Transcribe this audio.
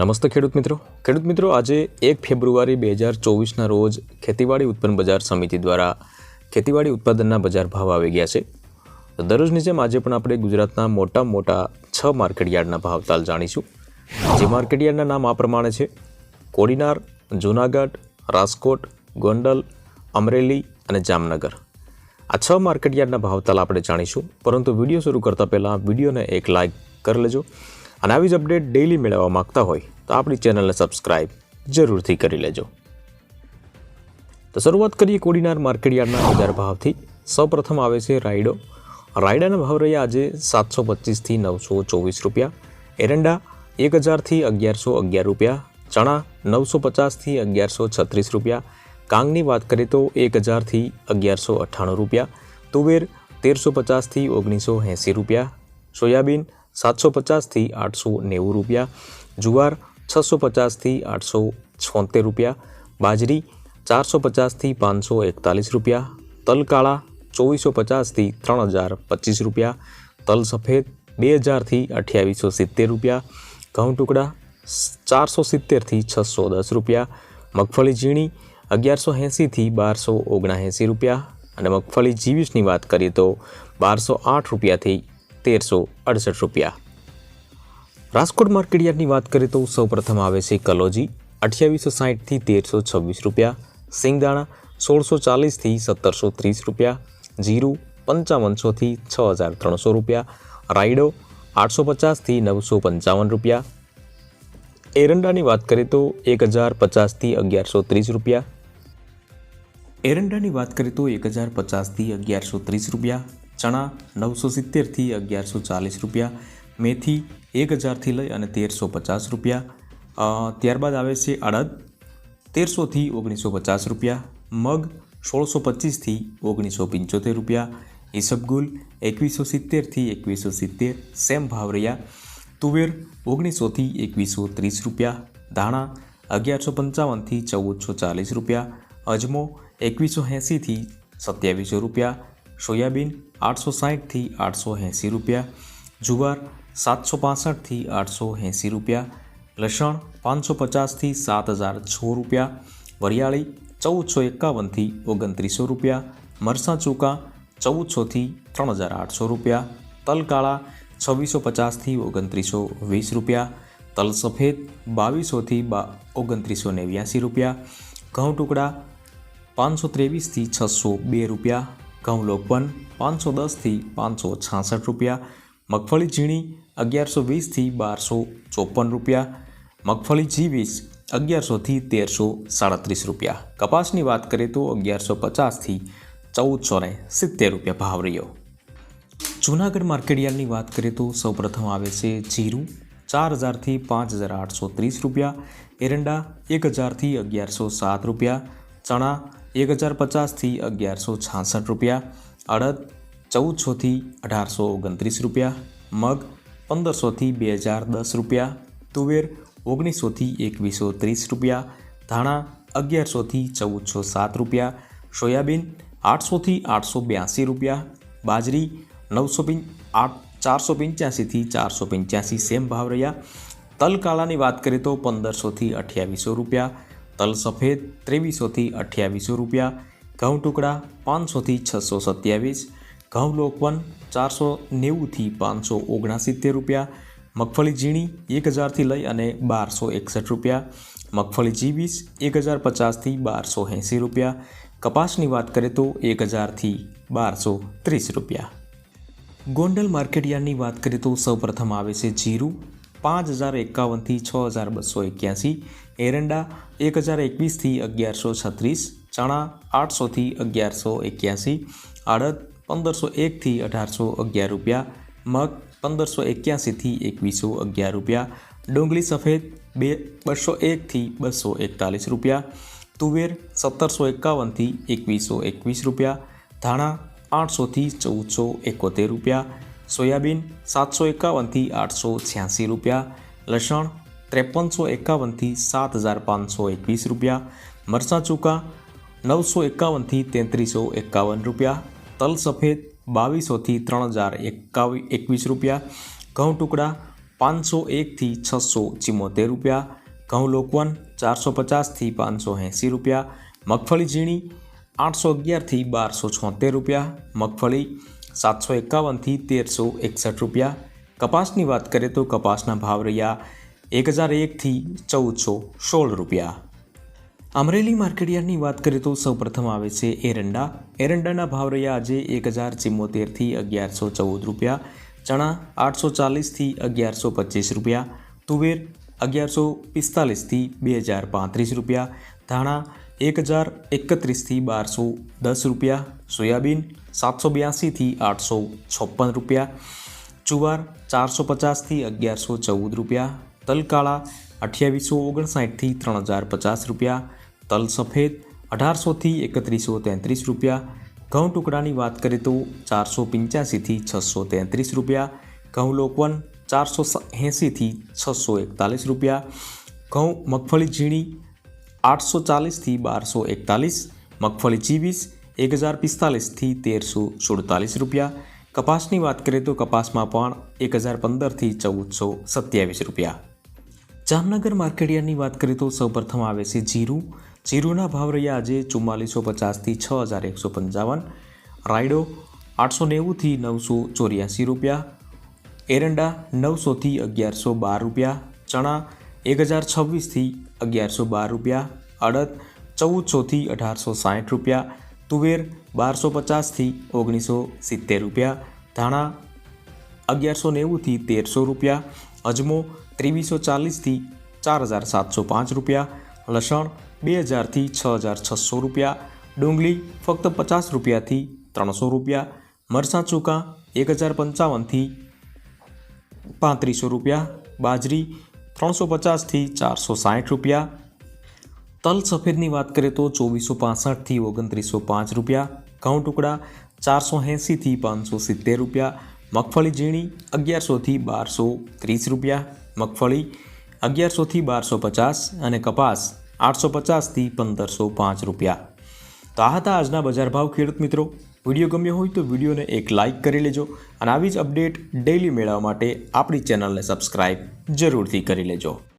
નમસ્તે ખેડૂત મિત્રો. ખેડૂત મિત્રો, આજે એક ફેબ્રુઆરી બે હજાર ચોવીસના રોજ ખેતીવાડી ઉત્પન્ન બજાર સમિતિ દ્વારા ખેતીવાડી ઉત્પાદનના બજાર ભાવ આવી ગયા છે. દરરોજની જેમ આજે પણ આપણે ગુજરાતના મોટા મોટા છ માર્કેટયાર્ડના ભાવતાલ જાણીશું. જે માર્કેટયાર્ડના નામ આ પ્રમાણે છે. કોડીનાર, જૂનાગઢ, રાજકોટ, ગોંડલ, અમરેલી અને જામનગર. આ છ માર્કેટયાર્ડના ભાવતાલ આપણે જાણીશું. પરંતુ વીડિયો શરૂ કરતાં પહેલાં વિડીયોને એક લાઇક કરી લેજો. અને આવી જ અપડેટ ડેઇલી મેળવવા માગતા હોય તો આપણી ચેનલને સબસ્ક્રાઇબ જરૂરથી કરી લેજો. તો શરૂઆત કરીએ કોડીનાર માર્કેટયાર્ડના બજાર ભાવથી. સૌપ્રથમ આવે છે રાયડો. રાયડાના ભાવ રહ્યા આજે સાતસો પચીસથી નવસો ચોવીસ રૂપિયા. એરંડા એક હજારથી અગિયારસો અગિયાર રૂપિયા. ચણા નવસો પચાસથી અગિયારસો છત્રીસ રૂપિયા. કાંગની વાત કરીએ તો એક હજારથી અગિયારસો અઠ્ઠાણું રૂપિયા. તુવેર તેરસો પચાસથી ઓગણીસો એંસી રૂપિયા. સોયાબીન સાતસો પચાસથી આઠસો નેવું રૂપિયા, જુવાર છસો પચાસથી આઠસો છોતેર રૂપિયા, બાજરી ચારસો પચાસથી પાંચસો એકતાલીસ રૂપિયા તલ કાળા ચોવીસો પચાસથી ત્રણ હજાર પચીસ રૂપિયા તલ સફેદ બે હજારથી અઠ્યાવીસો સિત્તેર રૂપિયા ઘઉં ટુકડા ચારસો સિત્તેરથી છસો દસ રૂપિયા, મગફળી ઝીણી અગિયારસો એંસીથી બારસો ઓગણએંસી રૂપિયા અને મગફળી જીવીસની વાત કરીએ તો બારસો આઠ રૂપિયાથી તેરસો અડસઠ રૂપિયા. રાજકોટ માર્કેટયાર્ડની વાત કરીએ તો સૌપ્રથમ આવે છે કલોજી, અઠ્યાવીસો સાહીઠથી તેરસો છવ્વીસ રૂપિયા. સિંગદાણા, સોળસો ચાલીસથી સત્તરસો ત્રીસ રૂપિયા. જીરું, પંચાવનસોથી છ હજાર ત્રણસો રૂપિયા. રાયડો, આઠસો પચાસથી નવસો પંચાવન રૂપિયા. એરંડાની વાત કરીએ તો એક હજાર પચાસથી અગિયારસો ત્રીસ રૂપિયા. એરંડાની વાત કરીએ તો એક હજાર પચાસથી અગિયારસો ત્રીસ રૂપિયા. ચણા નવસો સિત્તેરથી અગિયારસો ચાલીસ રૂપિયા, મેથી એક હજારથી લઈ અને તેરસો પચાસ રૂપિયા. ત્યારબાદ આવે છે અડદ તેરસોથી ઓગણીસો પચાસ રૂપિયા, મગ સોળસો પચીસથી ઓગણીસો પંચોતેર રૂપિયા ઈસબગુલ એકવીસો સિત્તેરથી એકવીસો સિત્તેર, સેમ ભાવ રહ્યા. તુવેર ઓગણીસોથી એકવીસો ત્રીસ રૂપિયા, ધાણા અગિયારસો પંચાવનથી ચૌદસો ચાલીસ રૂપિયા, અજમો એકવીસો એંસીથી સત્યાવીસો રૂપિયા સોયાબીન આઠસો સાહીઠથી આઠસો એંસી રૂપિયા જુવાર સાતસો પાસઠથી આઠસો એંસી રૂપિયા લસણ પાંચસો પચાસથી સાત હજાર છ રૂપિયા વરિયાળી ચૌદસો એકાવનથી ઓગણત્રીસો રૂપિયા મરસાં ચૂકા ચૌદસોથી ત્રણ હજાર આઠસો રૂપિયા તલ કાળા છવ્વીસો પચાસથી ઓગણત્રીસો વીસ રૂપિયા તલ સફેદ બાવીસોથી બા ઓગણત્રીસો નેવ્યાસી રૂપિયા ઘઉં ટુકડા પાંચસો ત્રેવીસથી છસો બે રૂપિયા ઘઉં લોકવન પાંચસો દસથી પાંચસો છાસઠ રૂપિયા. મગફળી ઝીણી અગિયારસો વીસથી બારસો ચોપન રૂપિયા. મગફળી જી વીસ અગિયારસોથી તેરસો સાડત્રીસ રૂપિયા. કપાસની વાત કરીએ તો અગિયારસો પચાસથી ચૌદસો ને સિત્તેર રૂપિયા ભાવ રહ્યો. જૂનાગઢ માર્કેટયાર્ડની વાત કરીએ તો સૌપ્રથમ આવે છે જીરું, ચાર હજારથી પાંચ હજાર આઠસો ત્રીસ રૂપિયા. એરંડા, એક હજારથી અગિયારસો સાત રૂપિયા. ચણા એક હજાર પચાસથી અગિયારસો છાસઠ રૂપિયા, અડદ ચૌદસોથી અઢારસો ઓગણત્રીસ રૂપિયા, મગ પંદરસોથી બે હજાર દસ રૂપિયા, તુવેર ઓગણીસોથી એકવીસો ત્રીસ રૂપિયા, ધાણા અગિયારસોથી ચૌદસો સાત રૂપિયા, સોયાબીન આઠસોથી આઠસો બ્યાસી રૂપિયા, બાજરી નવસો પિં આઠ ચારસો પંચ્યાસીથી ચારસો પંચ્યાસી સેમ ભાવ રહ્યા. તલકાળાની વાત કરીએ તો પંદરસોથી અઠ્યાવીસો રૂપિયા તલ સફેદ ત્રેવીસોથી અઠ્યાવીસો રૂપિયા, ઘઉં ટુકડા પાંચસોથી છસો સત્યાવીસ, ઘઉં લોકવન ચારસો નેવુંથી પાંચસો ઓગણસિત્તેર રૂપિયા, મગફળી ઝીણી એક હજારથી લઈ અને બારસો એકસઠ રૂપિયા, મગફળી જીવીસ એક હજાર પચાસથી બારસો એંસી રૂપિયા, કપાસની વાત કરીએ તો એક હજારથી બારસો ત્રીસ રૂપિયા. ગોંડલ માર્કેટયાર્ડની વાત કરીએ તો સૌપ્રથમ આવે છે જીરું. પાંચ હજાર એકાવનથી છ હજાર બસો એક્યાસી, એરંડા એક હજાર એકવીસથી અગિયારસો છત્રીસ, ચણા આઠસોથી અગિયારસો એક્યાસી અડદ પંદરસો એકથી અઢારસો અગિયાર રૂપિયા, મગ પંદરસો એક્યાસીથી એકવીસો અગિયાર રૂપિયા, ડુંગળી સફેદ બે બસો એકથી બસો એકતાલીસ રૂપિયા, તુવેર સત્તરસો એકાવનથી એકવીસો એકવીસ રૂપિયા, ધાણા આઠસોથી ચૌદસો એકોતેર રૂપિયા સોયાબીન સાતસો એકાવનથી આઠસો છ્યાસી રૂપિયા, લસણ ત્રેપનસો એકાવનથી સાત હજાર પાંચસો એકવીસ રૂપિયા, મરચાં ચૂકા નવસો એકાવનથી તેત્રીસો એકાવન રૂપિયા, તલ સફેદ બાવીસોથી ત્રણ હજાર એકાવી એકવીસ રૂપિયા, ઘઉં ટુકડા પાંચસો એકથી છસો ચિમ્મોતેર રૂપિયા, ઘઉં લોકવન ચારસો પચાસથી પાંચસો એંસી રૂપિયા, મગફળી ઝીણી આઠસો અગિયારથી બારસો છોતેર રૂપિયા, મગફળી સાતસો એકાવનથી તેરસો એકસઠ રૂપિયા. કપાસની વાત કરીએ તો કપાસના ભાવ રહ્યા એક હજાર એકથી ચૌદસો સોળ રૂપિયા. અમરેલી માર્કેટયાર્ડની વાત કરીએ તો સૌપ્રથમ આવે છે એરંડા. એરંડાના ભાવ રહ્યા આજે એક હજાર ચિમ્મોતેરથી અગિયારસો ચૌદ રૂપિયા. ચણા આઠસો ચાલીસથી અગિયારસો પચીસ રૂપિયા. તુવેર અગિયારસો પિસ્તાલીસથી બે હજાર પાંત્રીસ રૂપિયા. ધાણા એક હજાર એકત્રીસથી બારસો દસ રૂપિયા સોયાબીન સાતસો બ્યાસીથી આઠસો છપ્પન રૂપિયા જુવાર ચારસો પચાસથી અગિયારસો ચૌદ રૂપિયા તલકાળા અઠ્યાવીસો ઓગણસાઠથી ત્રણ હજાર પચાસ રૂપિયા તલ સફેદ અઢારસોથી એકત્રીસો તેત્રીસ રૂપિયા ઘઉં ટુકડાની વાત કરીએ તો ચારસો પંચ્યાસીથી છસો તેત્રીસ રૂપિયા ઘઉં લોકવન ચારસો એંસીથી છસો એકતાલીસ રૂપિયા ઘઉં મગફળી ઝીણી આઠસો ચાલીસથી બારસો એકતાલીસ, મગફળી ચીવીસ, એક હજાર પિસ્તાલીસથી તેરસો સુડતાલીસ રૂપિયા. કપાસની વાત કરીએ તો કપાસમાં પણ એક હજાર પંદરથી ચૌદસો સત્યાવીસ રૂપિયા. જામનગર માર્કેટયાર્ડની વાત કરીએ તો સૌપ્રથમ આવે છે જીરું. જીરુના ભાવ રહ્યા આજે ચુમ્માલીસો પચાસથી છ હજાર એકસો પંચાવન. રાયડો આઠસો નેવુંથી નવસો ચોર્યાસી રૂપિયા. એરંડા નવસોથી અગિયારસો બાર રૂપિયા. ચણા એક હજાર છવ્વીસથી અગિયારસો બાર રૂપિયા અડદ ચૌદસોથી અઢારસો સાઠ રૂપિયા, તુવેર બારસો પચાસથી ઓગણીસો સિત્તેર રૂપિયા, ધાણા અગિયારસો નેવુંથી તેરસો રૂપિયા, અજમો ત્રેવીસો ચાલીસથી ચાર હજાર સાતસો પાંચ રૂપિયા, લસણ બે હજારથી છ હજાર છસો રૂપિયા, ડુંગળી ફક્ત પચાસ રૂપિયાથી ત્રણસો રૂપિયા મરચાં ચૂકા એક હજાર પંચાવનથી પાંત્રીસો રૂપિયા, બાજરી ત્રણસો પચાસથી ચારસો સાઠ રૂપિયા. તલ સફેદની વાત કરીએ તો ચોવીસો પાસઠથી ઓગણત્રીસો પાંચ રૂપિયા. ઘઉં ટુકડા ચારસો એંસીથી પાંચસો સિત્તેર રૂપિયા. મગફળી ઝીણી અગિયારસોથી બારસો ત્રીસ રૂપિયા. મગફળી અગિયારસોથી બારસો પચાસ અને કપાસ આઠસો પચાસથી પંદરસો પાંચ રૂપિયા. તો આ હતા આજના બજાર ભાવ ખેડૂત મિત્રો. વીડિયો ગમ્યો હોય તો વિડીયોને એક લાઇક કરી લેજો અને આવી જ અપડેટ ડેઇલી મેળવવા માટે આપણી ચેનલને સબસ્ક્રાઇબ જરૂરથી કરી લેજો.